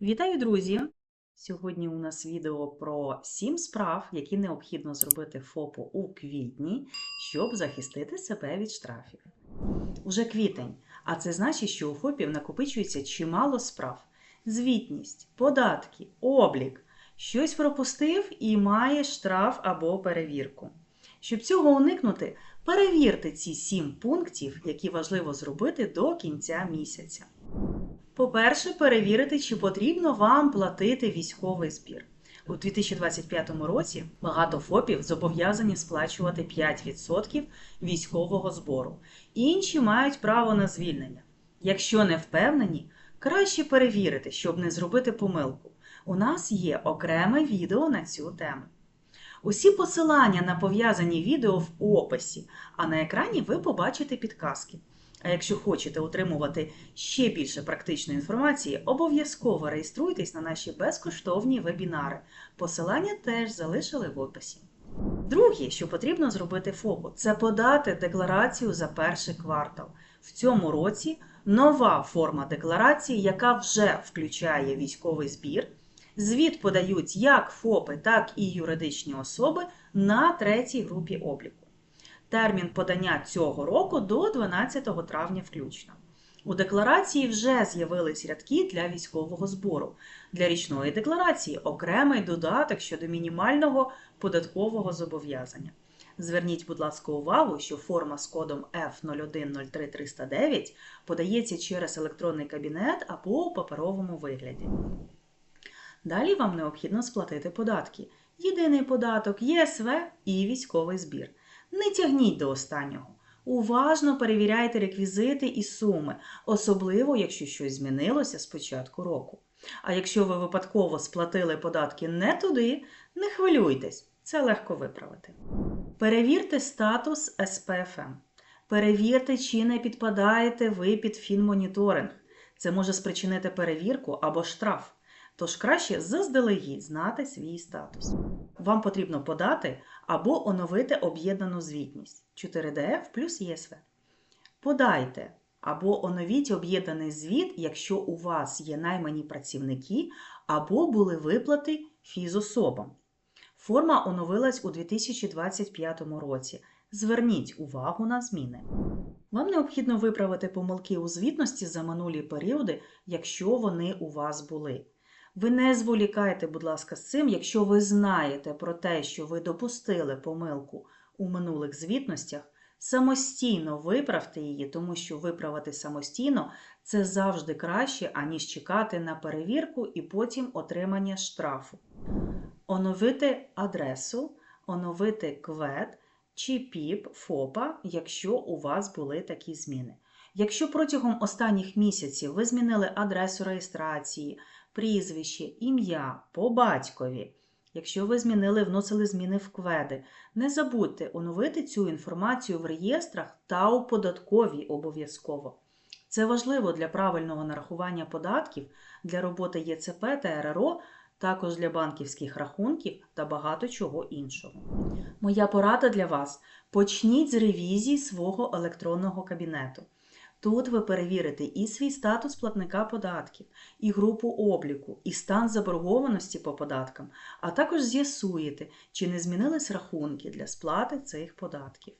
Вітаю, друзі! Сьогодні у нас відео про 7 справ, які необхідно зробити ФОПу у квітні, щоб захистити себе від штрафів. Уже квітень, а це значить, що у ФОПів накопичується чимало справ: звітність, податки, облік. Щось пропустив і має штраф або перевірку. Щоб цього уникнути, перевірте ці 7 пунктів, які важливо зробити до кінця місяця. По-перше, перевірити, чи потрібно вам платити військовий збір. У 2025 році багато ФОПів зобов'язані сплачувати 5% військового збору. Інші мають право на звільнення. Якщо не впевнені, краще перевірити, щоб не зробити помилку. У нас є окреме відео на цю тему. Усі посилання на пов'язані відео в описі, а на екрані ви побачите підказки. А якщо хочете отримувати ще більше практичної інформації, обов'язково реєструйтесь на наші безкоштовні вебінари. Посилання теж залишили в описі. Друге, що потрібно зробити ФОПу, це подати декларацію за перший квартал. В цьому році нова форма декларації, яка вже включає військовий збір. Звіт подають як ФОПи, так і юридичні особи на третій групі обліку. Термін подання цього року до 12 травня включно. У декларації вже з'явились рядки для військового збору. Для річної декларації окремий додаток щодо мінімального податкового зобов'язання. Зверніть, будь ласка, увагу, що форма з кодом F0103309 подається через електронний кабінет або у паперовому вигляді. Далі вам необхідно сплатити податки: єдиний податок, ЄСВ і військовий збір. Не тягніть до останнього. Уважно перевіряйте реквізити і суми, особливо, якщо щось змінилося з початку року. А якщо ви випадково сплатили податки не туди, не хвилюйтесь, це легко виправити. Перевірте статус СПФМ. Перевірте, чи не підпадаєте ви під фінмоніторинг. Це може спричинити перевірку або штраф. Тож краще заздалегідь знати свій статус. Вам потрібно подати або оновити об'єднану звітність 4DF плюс ЄСВ. Подайте або оновіть об'єднаний звіт, якщо у вас є наймані працівники або були виплати фізособам. Форма оновилась у 2025 році. Зверніть увагу на зміни. Вам необхідно виправити помилки у звітності за минулі періоди, якщо вони у вас були. Ви не зволікайте, будь ласка, з цим, якщо ви знаєте про те, що ви допустили помилку у минулих звітностях, самостійно виправте її, тому що виправити самостійно це завжди краще, аніж чекати на перевірку і потім отримання штрафу. Оновити адресу, оновити КВЕД чи ПІП ФОПа, якщо у вас були такі зміни. Якщо протягом останніх місяців ви змінили адресу реєстрації, прізвище, ім'я по батькові. Якщо ви змінили, вносили зміни в кведи, не забудьте оновити цю інформацію в реєстрах та у податковій обов'язково. Це важливо для правильного нарахування податків, для роботи ЄЦП та РРО, також для банківських рахунків та багато чого іншого. Моя порада для вас: почніть з ревізії свого електронного кабінету. Тут ви перевірите і свій статус платника податків, і групу обліку, і стан заборгованості по податкам, а також з'ясуєте, чи не змінились рахунки для сплати цих податків.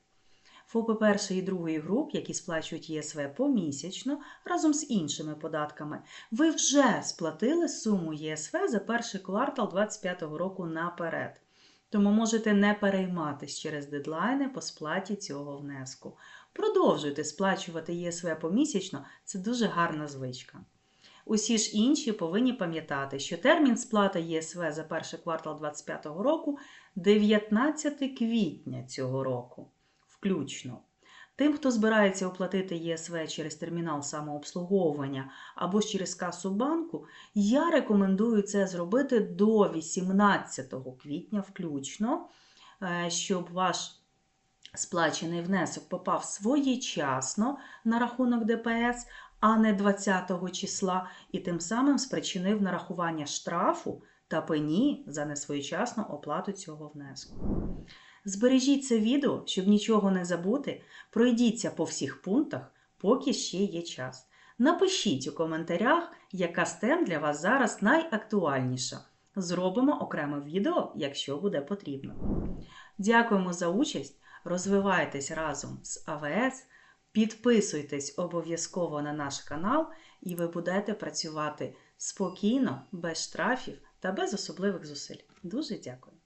ФОПи першої і другої груп, які сплачують ЄСВ помісячно разом з іншими податками, ви вже сплатили суму ЄСВ за перший квартал 2025 року наперед. Тому можете не перейматись через дедлайни по сплаті цього внеску. Продовжуйте сплачувати ЄСВ помісячно, це дуже гарна звичка. Усі ж інші повинні пам'ятати, що термін сплати ЄСВ за перший квартал 2025 року 19 квітня цього року, включно. Тим, хто збирається оплатити ЄСВ через термінал самообслуговування або через касу банку, я рекомендую це зробити до 18 квітня включно, е, щоб ваш сплачений внесок попав своєчасно на рахунок ДПС, а не 20 числа, і тим самим спричинив нарахування штрафу та пені за несвоєчасну оплату цього внеску. Збережіть це відео, щоб нічого не забути. Пройдіться по всіх пунктах, поки ще є час. Напишіть у коментарях, яка з тем для вас зараз найактуальніша. Зробимо окреме відео, якщо буде потрібно. Дякуємо за участь! Розвивайтесь разом з АВС, підписуйтесь обов'язково на наш канал, і ви будете працювати спокійно, без штрафів та без особливих зусиль. Дуже дякую!